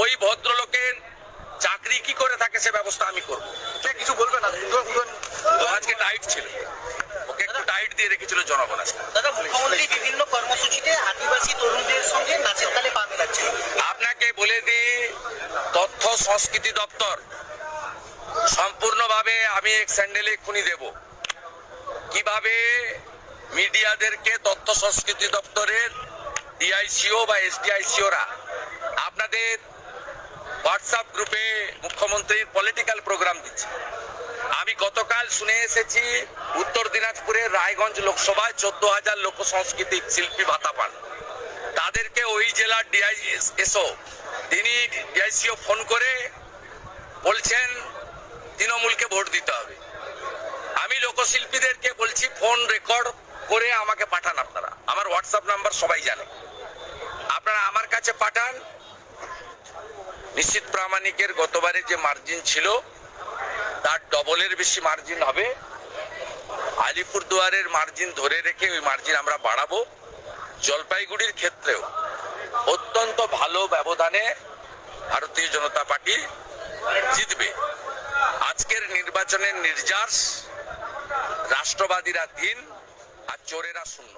ওই ভদ্রলোকের চাকরি কি করে থাকে সে ব্যবস্থা আমি করব। কিছু বলবে না? আজকে টাইট ছিল। ওকে একটু টাইট দিয়ে রেখেছিল জনগণ আজকে। দাদা মুখ্যমন্ত্রী বিভিন্ন কর্মসূচিতে আদিবাসী তরুণদের সঙ্গে নাচের তালে পা মেলাচ্ছে আপনাকে বলে দিই তথ্য সংস্কৃতি দপ্তর সম্পূর্ণভাবে আমি এক স্যান্ডেলে খুনি দেব। কীভাবে মিডিয়াদেরকে তথ্য সংস্কৃতি দপ্তরের ডিআইসিও বা এসডিআইসিওরা আপনাদের হোয়াটসঅ্যাপ গ্রুপে মুখ্যমন্ত্রীর পলিটিক্যাল প্রোগ্রাম দিচ্ছে। আমি গতকাল শুনে এসেছি, উত্তর দিনাজপুরের রায়গঞ্জ লোকসভায় চোদ্দ হাজার লোক সাংস্কৃতিক শিল্পী ভাতা পান। তাদেরকে ওই জেলার ডিআইএসও তিনি ডিআইসিও ফোন করে বলছেন, তৃণমূলকে ভোট দিতে হবে। আমি লোকশিল্পীদেরকে বলছি ফোন রেকর্ড করে আমাকে পাঠান আপনারা। আমার হোয়াটসঅ্যাপ নাম্বার সবাই জানে। আপনারা আমার কাছে পাঠান নিশ্চিত প্রামাণিকের গতবারে যে মার্জিন ছিল, তার ডবলের বেশি মার্জিন হবে। আলিপুরদুয়ারের মার্জিন ধরে রেখে ওই মার্জিন আমরা বাড়াবো। জলপাইগুড়ির ক্ষেত্রেও অত্যন্ত ভালো ব্যবধানে ভারতীয় জনতা পার্টি জিতবে। আজকের নির্বাচনের নির্যাস, রাষ্ট্রবাদীরা তিন আর চোরেরা শূন্য।